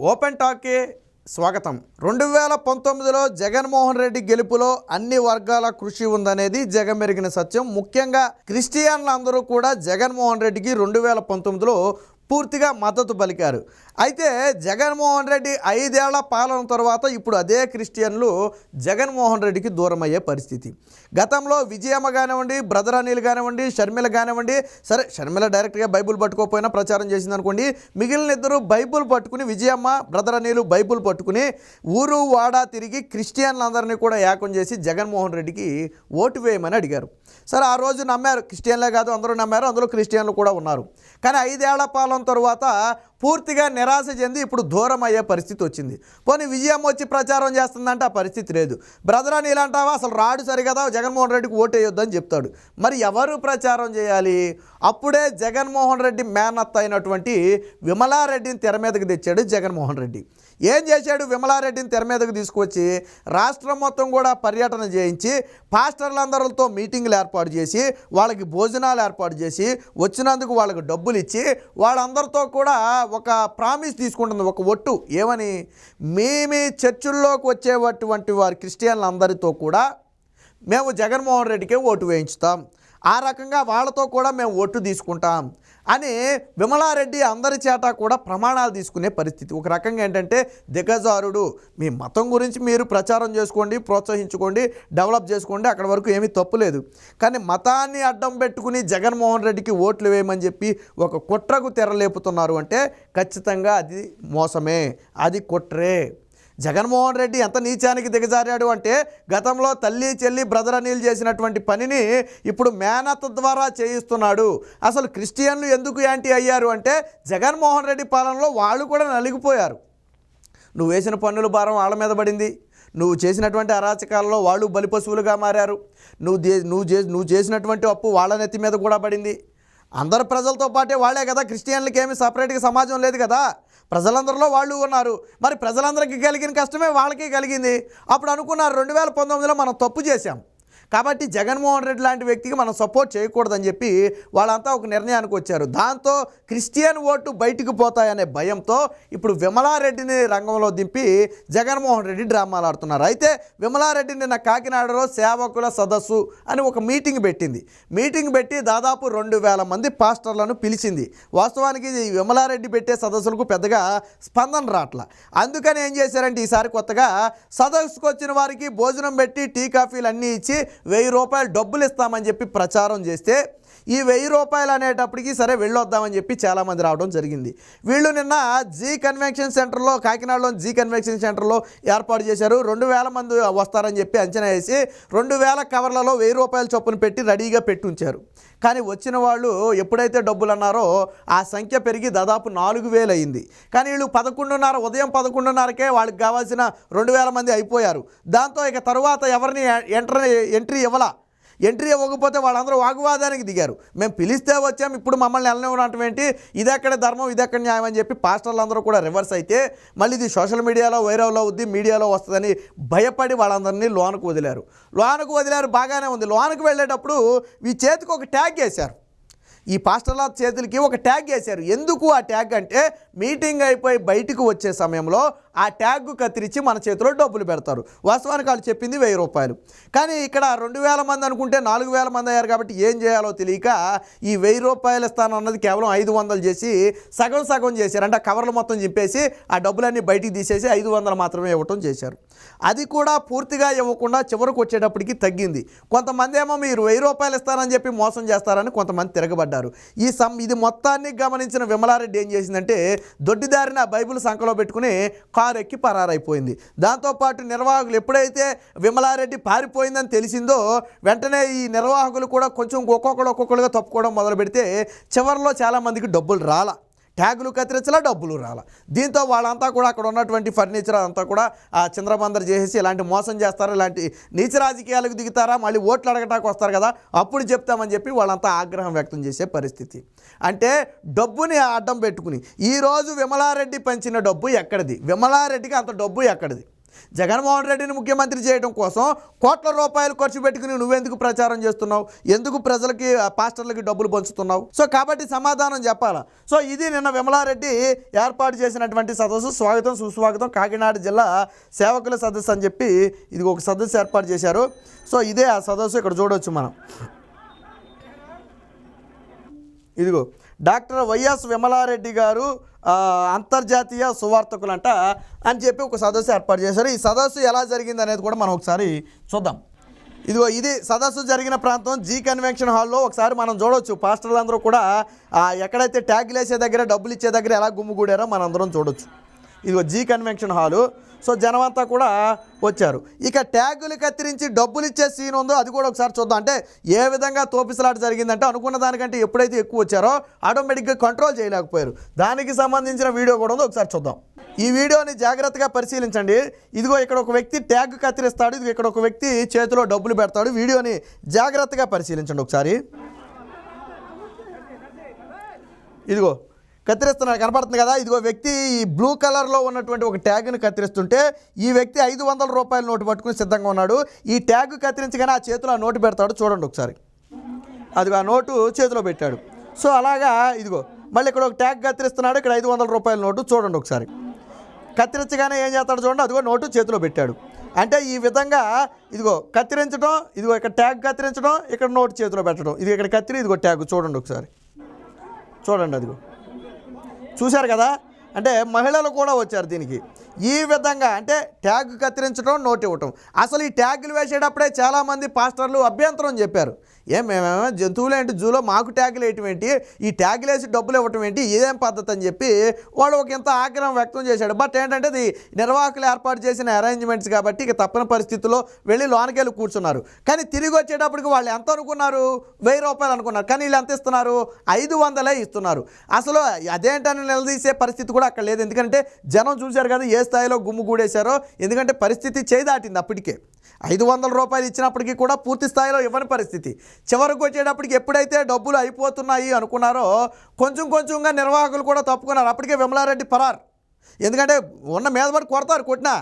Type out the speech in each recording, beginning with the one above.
Open టాక్కి స్వాగతం. రెండు వేల పంతొమ్మిదిలో జగన్మోహన్ రెడ్డి గెలుపులో అన్ని వర్గాల కృషి ఉందనేది జగమెరిగిన సత్యం. ముఖ్యంగా క్రిస్టియన్లు అందరూ కూడా జగన్మోహన్ రెడ్డికి రెండు వేల పంతొమ్మిదిలో పూర్తిగా మద్దతు పలికారు. అయితే జగన్మోహన్ రెడ్డి ఐదేళ్ళ పాలన తర్వాత ఇప్పుడు అదే క్రిస్టియన్లు జగన్మోహన్ రెడ్డికి దూరం అయ్యే పరిస్థితి. గతంలో విజయమ్మ కానివ్వండి బ్రదర్ అనిల్ కానివ్వండి షర్మిల కానివ్వండి సరే షర్మిల డైరెక్ట్గా బైబుల్ పట్టుకోకపోయినా ప్రచారం చేసింది అనుకోండి మిగిలిన ఇద్దరు బైబుల్ పట్టుకుని విజయమ్మ బ్రదర్ అనిల్ బైబుల్ పట్టుకుని ఊరు వాడ తిరిగి క్రిస్టియన్లందరినీ కూడా ఏకం చేసి జగన్మోహన్ రెడ్డికి ఓటు వేయమని అడిగారు. సరే ఆ రోజు నమ్మారు క్రిస్టియన్లే కాదు అందరూ నమ్మారు అందులో క్రిస్టియన్లు కూడా ఉన్నారు. కానీ ఐదేళ్ళ పాలన తర్వాత పూర్తిగా నిరాశ చెంది ఇప్పుడు దూరం అయ్యే పరిస్థితి వచ్చింది. పోనీ విజయం వచ్చి ప్రచారం చేస్తుందంటే ఆ పరిస్థితి లేదు. బ్రదర్ అని ఇలాంటావా అసలు రాడు సరిగదా? జగన్మోహన్ రెడ్డికి ఓటు చెప్తాడు. మరి ఎవరు ప్రచారం చేయాలి? అప్పుడే జగన్మోహన్ రెడ్డి మేనత్త అయినటువంటి విమలారెడ్డిని తెర మీదకి తెచ్చాడు జగన్మోహన్ రెడ్డి. ఏం చేశాడు? విమలారెడ్డిని తెర మీదకు తీసుకొచ్చి రాష్ట్రం మొత్తం కూడా పర్యటన చేయించి పాస్టర్లందరితో మీటింగ్లు ఏర్పాటు చేసి వాళ్ళకి భోజనాలు ఏర్పాటు చేసి వచ్చినందుకు వాళ్ళకి డబ్బులు ఇచ్చి వాళ్ళందరితో కూడా ఒక ప్రామిస్ తీసుకుంటుంది ఒక ఒట్టు. ఏమని? మీ మీ చర్చుల్లోకి వచ్చేటువంటి వారి క్రిస్టియన్లందరితో కూడా మేము జగన్మోహన్ రెడ్డికే ఓటు వేయించుతాం. ఆ రకంగా వాళ్ళతో కూడా మేము ఓటు తీసుకుంటాం అని విమలారెడ్డి అందరి చేత కూడా ప్రమాణాలు తీసుకునే పరిస్థితి. ఒక రకంగా ఏంటంటే దిగజారుడు మీ మతం గురించి మీరు ప్రచారం చేసుకోండి ప్రోత్సహించుకోండి డెవలప్ చేసుకోండి అక్కడ వరకు ఏమీ తప్పులేదు కానీ మతాన్ని అడ్డం పెట్టుకుని జగన్మోహన్ రెడ్డికి ఓట్లు వేయమని చెప్పి ఒక కుట్రకు తెరలేపుతున్నారు అంటే ఖచ్చితంగా అది మోసమే అది కుట్రే. జగన్మోహన్ రెడ్డి ఎంత నీచానికి దిగజారాడు అంటే గతంలో తల్లి చెల్లి బ్రదర్ అనిల్ చేసినటువంటి పనిని ఇప్పుడు మేనత్ ద్వారా చేయిస్తున్నాడు. అసలు క్రిస్టియన్లు ఎందుకు యాంటీ అయ్యారు అంటే జగన్మోహన్ రెడ్డి పాలనలో వాళ్ళు కూడా నలిగిపోయారు. నువ్వు వేసిన పన్నుల భారం వాళ్ళ మీద పడింది. నువ్వు చేసినటువంటి అరాచకాలలో వాళ్ళు బలిపశువులుగా మారారు. నువ్వు నువ్వు చే నువ్వు చేసినటువంటి అప్పు వాళ్ళ నెత్తి మీద కూడా పడింది. అందరు ప్రజలతో పాటే వాళ్ళే కదా క్రిస్టియన్లకి ఏమి సపరేట్గా సమాజం లేదు కదా. ప్రజలందరిలో వాళ్ళు ఉన్నారు. మరి ప్రజలందరికీ కలిగిన కష్టమే వాళ్ళకి కలిగింది. అప్పుడు అనుకున్నారు రెండు వేల పంతొమ్మిదిలో మనం తప్పు చేశాం. కాబట్టి జగన్మోహన్ రెడ్డి లాంటి వ్యక్తికి మనం సపోర్ట్ చేయకూడదని చెప్పి వాళ్ళంతా ఒక నిర్ణయానికి వచ్చారు. దాంతో క్రిస్టియన్ ఓటు బయటికి పోతాయనే భయంతో ఇప్పుడు విమలారెడ్డిని రంగంలో దింపి జగన్మోహన్ రెడ్డి డ్రామాలు ఆడుతున్నారు. అయితే విమలారెడ్డి నిన్న కాకినాడలో సేవకుల సదస్సు అని ఒక మీటింగ్ పెట్టింది. మీటింగ్ పెట్టి దాదాపు రెండు వేల మంది పాస్టర్లను పిలిచింది. వాస్తవానికి విమలారెడ్డి పెట్టే సదస్సులకు పెద్దగా స్పందన రాట్ల. అందుకని ఏం చేశారంటే ఈసారి కొత్తగా సదస్సుకు వచ్చిన వారికి భోజనం పెట్టి టీ కాఫీలు అన్నీ ఇచ్చి వెయ్యి రూపాయలు డబ్బులు ఇస్తామని చెప్పి ప్రచారం చేస్తే ఈ వెయ్యి రూపాయలు అనేటప్పటికి సరే వెళ్ళొద్దామని చెప్పి చాలామంది రావడం జరిగింది. వీళ్ళు నిన్న జీ కన్వెన్షన్ సెంటర్లో కాకినాడలో జీ కన్వెన్షన్ సెంటర్లో ఏర్పాటు చేశారు. రెండు వేల మంది వస్తారని చెప్పి అంచనా వేసి రెండు వేల కవర్లలో వెయ్యి రూపాయల చొప్పున పెట్టి రెడీగా పెట్టి ఉంచారు. కానీ వచ్చిన వాళ్ళు ఎప్పుడైతే డబ్బులు అన్నారో ఆ సంఖ్య పెరిగి దాదాపు నాలుగు వేలు అయింది. కానీ వీళ్ళు పదకొండున్నర ఉదయం పదకొండున్నరకే వాళ్ళకి కావాల్సిన రెండు వేల మంది అయిపోయారు. దాంతో ఇక తరువాత ఎవరిని ఎంట్రీ ఎంట్రీ ఇవ్వాల? ఎంట్రీ ఇవ్వకపోతే వాళ్ళందరూ వాగ్వాదానికి దిగారు. మేము పిలిస్తే వచ్చాం ఇప్పుడు మమ్మల్ని వెళ్ళనివ్వడం ఏంటి? ఇది ధర్మం ఇది ఎక్కడ న్యాయం అని చెప్పి పాస్టర్లు అందరూ కూడా రివర్స్ అయితే మళ్ళీ ఇది సోషల్ మీడియాలో వైరల్ అవుద్ది మీడియాలో వస్తుందని భయపడి వాళ్ళందరినీ లోనకు వదిలారు. లోనకు వదిలారు బాగానే ఉంది. లోనకు వెళ్ళేటప్పుడు ఈ చేతికి ఒక ట్యాగ్ వేశారు. ఈ పాస్టర్ల చేతులకి ఒక ట్యాగ్ వేశారు. ఎందుకు ఆ ట్యాగ్ అంటే మీటింగ్ అయిపోయి బయటకు వచ్చే సమయంలో ఆ ట్యాగ్ కత్తిరించి మన చేతిలో డబ్బులు పెడతారు. వాస్తవానికి వాళ్ళు చెప్పింది వెయ్యి రూపాయలు. కానీ ఇక్కడ రెండు వేల మంది అనుకుంటే నాలుగు వేల మంది అయ్యారు కాబట్టి ఏం చేయాలో తెలియక ఈ వెయ్యి రూపాయల స్థానం అన్నది కేవలం ఐదు వందలు చేసి సగం సగం చేశారు. అంటే కవర్లు మొత్తం చింపేసి ఆ డబ్బులన్నీ బయటికి తీసేసి ఐదు వందలు మాత్రమే ఇవ్వటం చేశారు. అది కూడా పూర్తిగా ఇవ్వకుండా చివరికి వచ్చేటప్పటికి తగ్గింది. కొంతమంది ఏమో మీరు వెయ్యి రూపాయలు ఇస్తారని చెప్పి మోసం చేస్తారని కొంతమంది తిరగబడ్డారు. ఈ సం ఇది మొత్తాన్ని గమనించిన విమలారెడ్డి ఏం చేసిందంటే దొడ్డిదారిన బైబిల్ సంఖలో పెట్టుకుని కా ఎక్కి పరారైపోయింది. దాంతోపాటు నిర్వాహకులు ఎప్పుడైతే విమలారెడ్డి పారిపోయిందని తెలిసిందో వెంటనే ఈ నిర్వాహకులు కూడా కొంచెం ఒక్కొక్కడు ఒక్కొక్కడుగా తప్పుకోవడం మొదలు పెడితే చివరిలో చాలామందికి డబ్బులు రాల. ట్యాగులు కత్తిరించాలా డబ్బులు రాలా. దీంతో వాళ్ళంతా కూడా అక్కడ ఉన్నటువంటి ఫర్నిచర్ అంతా కూడా ఆ చంద్రబందర్ చేసేసి ఇలాంటి మోసం చేస్తారు ఇలాంటి నీచ రాజకీయాలకు దిగుతారా మళ్ళీ ఓట్లు అడగటానికి వస్తారు కదా అప్పుడు చెప్తామని చెప్పి వాళ్ళంతా ఆగ్రహం వ్యక్తం చేసే పరిస్థితి. అంటే డబ్బుని అడ్డం పెట్టుకుని ఈరోజు విమలారెడ్డి పంచిన డబ్బు ఎక్కడిది? విమలారెడ్డికి అంత డబ్బు ఎక్కడిది? జగన్మోహన్ రెడ్డిని ముఖ్యమంత్రి చేయడం కోసం కోట్ల రూపాయలు ఖర్చు పెట్టుకుని నువ్వెందుకు ప్రచారం చేస్తున్నావు? ఎందుకు ప్రజలకి పాస్టర్లకి డబ్బులు పంచుతున్నావు? సో కాబట్టి సమాధానం చెప్పాలా? సో ఇది నిన్న విమలారెడ్డి ఏర్పాటు చేసినటువంటి సదస్సు. స్వాగతం సుస్వాగతం. కాకినాడ జిల్లా సేవకుల సదస్సు అని చెప్పి ఇది ఒక సదస్సు ఏర్పాటు చేశారు. సో ఇదే ఆ సదస్సు. ఇక్కడ చూడవచ్చు మనం. ఇదిగో డాక్టర్ వైఎస్ విమలారెడ్డి గారు అంతర్జాతీయ సువార్తకులంట అని చెప్పి ఒక సదస్సు ఏర్పాటు చేశారు. ఈ సదస్సు ఎలా జరిగింది అనేది కూడా మనం ఒకసారి చూద్దాం. ఇదిగో ఇది సదస్సు జరిగిన ప్రాంతం జీ కన్వెన్షన్ హాల్లో ఒకసారి మనం చూడొచ్చు. పాస్టర్లందరూ కూడా ఎక్కడైతే ట్యాగ్లు వేసే దగ్గర డబ్బులు ఇచ్చే దగ్గర ఎలా గుమ్ముగూడారో మనందరం చూడొచ్చు. ఇదిగో జీ కన్వెన్షన్ హాలు. సో జనం అంతా కూడా వచ్చారు. ఇక ట్యాగులు కత్తిరించి డబ్బులు ఇచ్చే సీన్ ఉందో అది కూడా ఒకసారి చూద్దాం. అంటే ఏ విధంగా తోపిసలాట జరిగిందంటే అనుకున్న దానికంటే ఎప్పుడైతే ఎక్కువ వచ్చారో ఆటోమేటిక్గా కంట్రోల్ చేయలేకపోయారు. దానికి సంబంధించిన వీడియో కూడా ఉందో ఒకసారి చూద్దాం. ఈ వీడియోని జాగ్రత్తగా పరిశీలించండి. ఇదిగో ఇక్కడ ఒక వ్యక్తి ట్యాగ్ కత్తిరిస్తాడు. ఇదిగో ఇక్కడ ఒక వ్యక్తి చేతిలో డబ్బులు పెడతాడు. వీడియోని జాగ్రత్తగా పరిశీలించండి ఒకసారి. ఇదిగో కత్తిరిస్తున్నాడు కనపడుతుంది కదా? ఇదిగో వ్యక్తి ఈ బ్లూ కలర్లో ఉన్నటువంటి ఒక ట్యాగ్ను కత్తిరిస్తుంటే ఈ వ్యక్తి ఐదు వందల రూపాయల నోటు పట్టుకుని సిద్ధంగా ఉన్నాడు. ఈ ట్యాగ్ కత్తిరించగానే ఆ చేతిలో ఆ నోటు పెడతాడు. చూడండి ఒకసారి. అదిగో ఆ నోటు చేతిలో పెట్టాడు. సో అలాగా ఇదిగో మళ్ళీ ఇక్కడ ఒక ట్యాగ్ కత్తిరిస్తున్నాడు. ఇక్కడ ఐదు వందల రూపాయల నోటు. చూడండి ఒకసారి. కత్తిరించగానే ఏం చేస్తాడు చూడండి. అదిగో నోటు చేతిలో పెట్టాడు. అంటే ఈ విధంగా ఇదిగో కత్తిరించడం ఇదిగో ఇక్కడ ట్యాగ్ కత్తిరించడం ఇక్కడ నోటు చేతిలో పెట్టడం. ఇది ఇక్కడ కత్తిరి ఇదిగో ట్యాగ్. చూడండి ఒకసారి. చూడండి అదిగో. చూశారు కదా? అంటే మహిళలు కూడా వచ్చారు దీనికి. ఈ విధంగా అంటే ట్యాగ్ కత్తిరించడం నోట్ ఇవ్వటం అసలు ఈ ట్యాగులు వేసేటప్పుడే చాలామంది పాస్టర్లు అభ్యంతరం చెప్పారు. ఏం మేమేమో జంతువులు ఏంటి జూలో మాకు ట్యాగులు వేయటం ఏంటి ఈ ట్యాగులు వేసి డబ్బులు ఇవ్వటం ఏంటి? ఇదేం పద్ధతి అని చెప్పి వాడు ఒక ఇంత ఆగ్రహం వ్యక్తం చేశాడు. బట్ ఏంటంటే అది నిర్వాహకులు ఏర్పాటు చేసిన అరేంజ్మెంట్స్ కాబట్టి ఇక తప్పని పరిస్థితుల్లో వెళ్ళి లోనకెళ్ళి కూర్చున్నారు. కానీ తిరిగి వచ్చేటప్పటికి వాళ్ళు ఎంత అనుకున్నారు? వెయ్యి రూపాయలు అనుకున్నారు. కానీ వీళ్ళు ఎంత ఇస్తున్నారు? ఐదు వందలే ఇస్తున్నారు. అసలు అదేంటని నిలదీసే పరిస్థితి కూడా అక్కడ లేదు. ఎందుకంటే జనం చూశారు కదా ఏ స్థాయిలో గుమ్ము గూడేశారో. ఎందుకంటే పరిస్థితి చేయి దాటింది అప్పటికే. ఐదు వందల రూపాయలు ఇచ్చినప్పటికీ కూడా పూర్తి స్థాయిలో ఇవ్వని పరిస్థితి. చివరికి వచ్చేటప్పటికి ఎప్పుడైతే డబ్బులు అయిపోతున్నాయి అనుకున్నారో కొంచెం కొంచెంగా నిర్వాహకులు కూడా తప్పుకున్నారు. అప్పటికే విమలారెడ్డి పరార్. ఎందుకంటే ఉన్న మీద పడి కొడతారు కొట్టినా.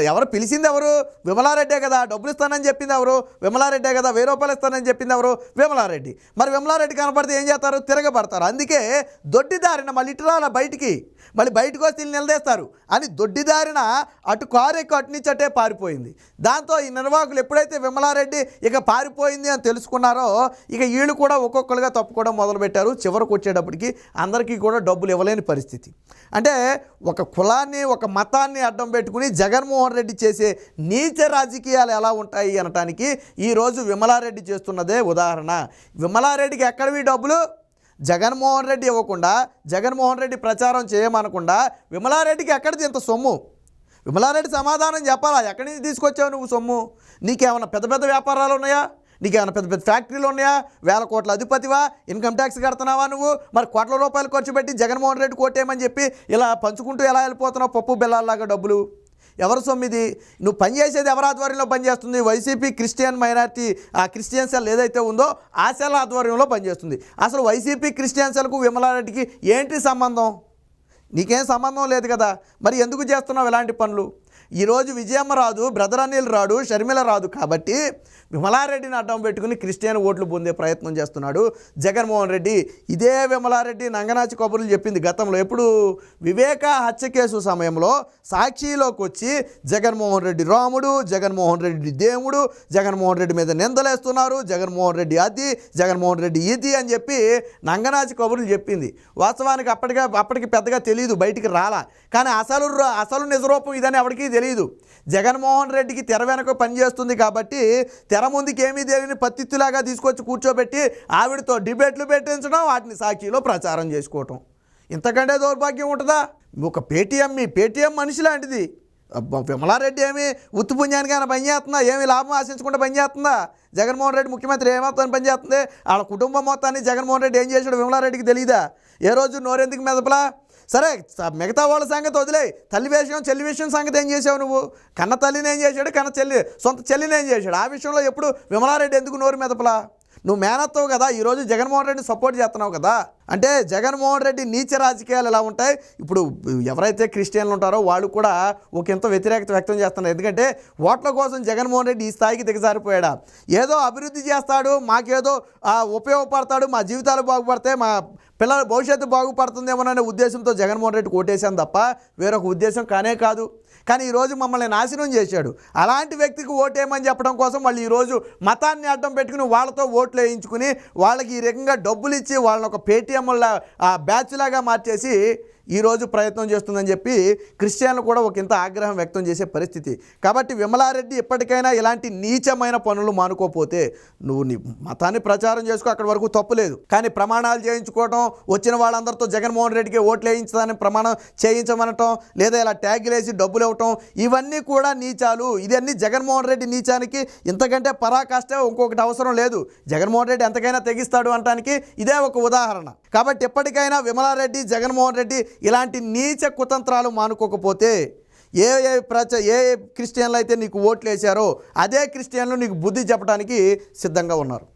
ఎవరు పిలిచింది ఎవరు? విమలారెడ్డే కదా డబ్బులు ఇస్తానని చెప్పింది ఎవరు? విమలారెడ్డే కదా వెయ్యి రూపాయలు ఇస్తానని చెప్పింది ఎవరు? విమలారెడ్డి. మరి విమలారెడ్డి కనపడితే ఏం చేస్తారు? తిరగబడతారు. అందుకే దొడ్డిదారిన మళ్ళీ ఇటు బయటికి మళ్ళీ బయటకు వచ్చి వీళ్ళు నిలదీస్తారు. అని దొడ్డిదారిన అటు కారు ఎక్కువ అటు నుంచి అటే పారిపోయింది. దాంతో ఈ నిర్వాహకులు ఎప్పుడైతే విమలారెడ్డి ఇక పారిపోయింది అని తెలుసుకున్నారో ఇక వీళ్ళు కూడా ఒక్కొక్కరుగా తప్పుకోవడం మొదలుపెట్టారు. చివరికి వచ్చేటప్పటికి అందరికీ కూడా డబ్బులు ఇవ్వలేని పరిస్థితి. అంటే ఒక కులాన్ని ఒక మతాన్ని అడ్డం పెట్టుకుని జగన్మోహన్ రెడ్డి చేసే నీచ రాజకీయాలు ఎలా ఉంటాయి అనటానికి ఈరోజు విమలారెడ్డి చేస్తున్నదే ఉదాహరణ. విమలారెడ్డికి ఎక్కడవి డబ్బులు? జగన్మోహన్ రెడ్డి ఇవ్వకుండా జగన్మోహన్ రెడ్డి ప్రచారం చేయమనకుండా విమలారెడ్డికి ఎక్కడిది ఇంత సొమ్ము? విమలారెడ్డి సమాధానం చెప్పాలా? ఎక్కడి నుంచి తీసుకొచ్చావు నువ్వు సొమ్ము? నీకేమైనా పెద్ద పెద్ద వ్యాపారాలు ఉన్నాయా? నీకేమైనా పెద్ద పెద్ద ఫ్యాక్టరీలు ఉన్నాయా? వేల కోట్ల అధిపతివా? ఇన్కమ్ ట్యాక్స్ కడుతున్నావా నువ్వు? మరి కోట్ల రూపాయలు ఖర్చు పెట్టి జగన్మోహన్ రెడ్డి కోటేయమని చెప్పి ఇలా పంచుకుంటూ ఎలా వెళ్ళిపోతున్నావు పప్పు బెల్లాల్లాగా డబ్బులు? ఎవరు సొమ్మిది? నువ్వు పనిచేసేది ఎవరి ఆధ్వర్యంలో పనిచేస్తుంది వైసీపీ క్రిస్టియన్ మైనార్టీ ఆ క్రిస్టియన్ సెల్ ఏదైతే ఉందో ఆ సెల్ ఆధ్వర్యంలో పనిచేస్తుంది అసలు వైసీపీ క్రిస్టియన్ సెల్కు విమలారెడ్డికి ఏంటి సంబంధం? నీకేం సంబంధం లేదు కదా. మరి ఎందుకు చేస్తున్నావు ఇలాంటి పనులు? ఈరోజు విజయమ్మ రాదు బ్రదర్ అనిల్ రాడు షర్మిల రాదు కాబట్టి విమలారెడ్డిని అడ్డం పెట్టుకుని క్రిస్టియన్ ఓట్లు పొందే ప్రయత్నం చేస్తున్నాడు జగన్మోహన్ రెడ్డి. ఇదే విమలారెడ్డి నంగనాచి కబుర్లు చెప్పింది గతంలో. ఎప్పుడు వివేక హత్య కేసు సమయంలో సాక్షిలోకి వచ్చి జగన్మోహన్ రెడ్డి రాముడు జగన్మోహన్ రెడ్డి దేవుడు జగన్మోహన్ రెడ్డి మీద నిందలేస్తున్నారు జగన్మోహన్ రెడ్డి అది జగన్మోహన్ రెడ్డి ఇది అని చెప్పి నంగనాచి కబుర్లు చెప్పింది. వాస్తవానికి అప్పటికే అప్పటికి పెద్దగా తెలియదు బయటికి రాలా. కానీ అసలు అసలు నిజరూపం ఇదని ఎవరికి తెలియదు జగన్మోహన్ రెడ్డికి తెర వెనక పనిచేస్తుంది కాబట్టి తెర ముందుకి ఏమీ తెలియని పత్తిత్తులాగా తీసుకొచ్చి కూర్చోబెట్టి ఆవిడతో డిబేట్లు పెట్టించడం వాటిని సాక్షిలో ప్రచారం చేసుకోవటం. ఇంతకంటే దౌర్భాగ్యం ఉంటుందా? ఒక పేటీఎం మీ పేటీఎం మనిషి లాంటిది. అబ్బా, విమలారెడ్డి ఏమి ఉత్తి పుణ్యానికి ఆయన పని చేస్తుందా? ఏమి లాభం ఆశించకుండా పని చేస్తుందా? జగన్మోహన్ రెడ్డి ముఖ్యమంత్రి ఏమవుతాని పనిచేస్తుంది వాళ్ళ కుటుంబం మొత్తాన్ని జగన్మోహన్ రెడ్డి ఏం చేశాడు? విమలారెడ్డికి తెలియదా ఏ రోజు నోరెందుకు మెదపలా? సరే మిగతా వాళ్ళ సంగతి వదిలే తల్లి విషయం చెల్లి విషయం సంగతి ఏం చేసావు నువ్వు? కన్న తల్లిని ఏం చేశాడు? కన్న చెల్లి సొంత చెల్లిని ఏం చేశాడు? ఆ విషయంలో ఎప్పుడు విమలారెడ్డి ఎందుకు నోరు మెదపలా? నువ్వు మేనత్తావు కదా ఈరోజు జగన్మోహన్ రెడ్డి సపోర్ట్ చేస్తున్నావు కదా. అంటే జగన్మోహన్ రెడ్డి నీచ రాజకీయాలు ఎలా ఉంటాయి? ఇప్పుడు ఎవరైతే క్రిస్టియన్లు ఉంటారో వాళ్ళు కూడా ఒక ఇంత వ్యతిరేకత వ్యక్తం చేస్తున్నారు. ఎందుకంటే ఓట్ల కోసం జగన్మోహన్ రెడ్డి ఈ స్థాయికి దిగజారిపోయాడా? ఏదో అభివృద్ధి చేస్తాడు మాకేదో ఉపయోగపడతాడు మా జీవితాలు బాగుపడతాయి మా పిల్లల భవిష్యత్తు బాగుపడుతుందేమోననే ఉద్దేశంతో జగన్మోహన్ రెడ్డి కోటేశాను తప్ప వేరొక ఉద్దేశం కానే కాదు. కానీ ఈరోజు మమ్మల్ని నాశనం చేశాడు. అలాంటి వ్యక్తికి ఓటేయమని చెప్పడం కోసం వాళ్ళు ఈరోజు మతాన్ని అడ్డం పెట్టుకుని వాళ్ళతో ఓట్లు వేయించుకుని వాళ్ళకి ఈ రకంగా డబ్బులు ఇచ్చి వాళ్ళని ఒక పేటీఎం బ్యాచ్ లాగా మార్చేసి ఈరోజు ప్రయత్నం చేస్తుందని చెప్పి క్రిస్టియన్లు కూడా ఒక ఇంత ఆగ్రహం వ్యక్తం చేసే పరిస్థితి. కాబట్టి విమలారెడ్డి ఇప్పటికైనా ఇలాంటి నీచమైన పనులు మానుకోపోతే నువ్వు నీ మతాన్ని ప్రచారం చేసుకో అక్కడి వరకు తప్పులేదు కానీ ప్రమాణాలు చేయించుకోవటం వచ్చిన వాళ్ళందరితో జగన్మోహన్ రెడ్డికి ఓట్లు వేయించదని ప్రమాణం చేయించమనటం లేదా ఇలా ట్యాగులు వేసి డబ్బులు ఇవ్వటం ఇవన్నీ కూడా నీచాలు. ఇవన్నీ జగన్మోహన్ రెడ్డి నీచానికి ఇంతకంటే పరాకాష్ట ఇంకొకటి అవసరం లేదు. జగన్మోహన్ రెడ్డి ఎంతకైనా తెగిస్తాడు అనటానికి ఇదే ఒక ఉదాహరణ. కాబట్టి ఎప్పటికైనా విమలారెడ్డి జగన్మోహన్ రెడ్డి ఇలాంటి నీచ కుతంత్రాలు మానుకోకపోతే ఏ ఏ ప్రచ ఏ ఏ క్రిస్టియన్లు అయితే నీకు ఓట్లు వేశారో అదే క్రిస్టియన్లు నీకు బుద్ధి చెప్పడానికి సిద్ధంగా ఉన్నారు.